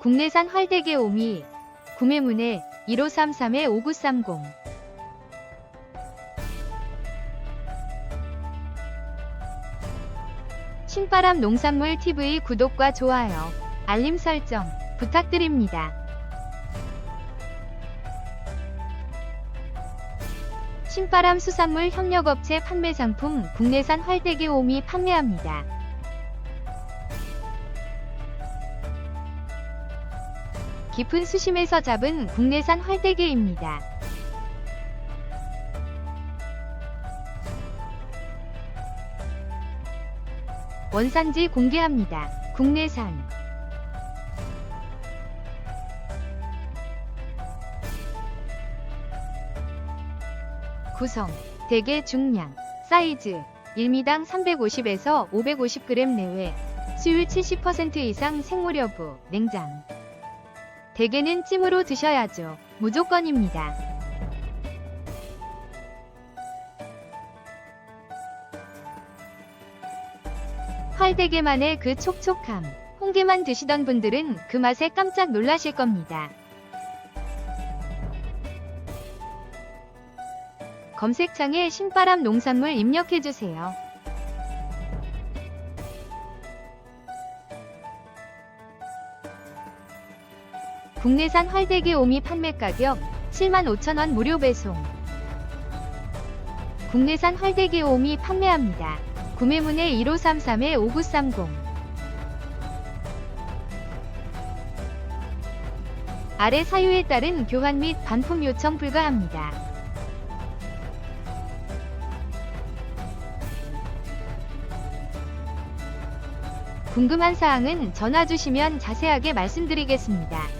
국내산 활대계 오미 구매문의 1533-5930 신바람 농산물 TV 구독과 좋아요, 알림 설정 부탁드립니다. 신바람 수산물 협력업체 판매 상품 국내산 활대계 오미 판매합니다. 깊은 수심에서 잡은 국내산 활대게입니다. 원산지 공개합니다. 국내산 구성, 대게 중량, 사이즈 1미당 350에서 550g 내외, 수율 70% 이상 생물 여부, 냉장. 대게는 찜으로 드셔야죠. 무조건입니다. 활대게만의 그 촉촉함. 홍게만 드시던 분들은 그 맛에 깜짝 놀라실 겁니다. 검색창에 신바람 농산물 입력해주세요. 국내산 활대게 오미 판매 가격 75,000원 무료 배송. 국내산 활대게 오미 판매합니다. 구매문의 1533-5930 아래 사유에 따른 교환 및 반품 요청 불가합니다. 궁금한 사항은 전화 주시면 자세하게 말씀드리겠습니다.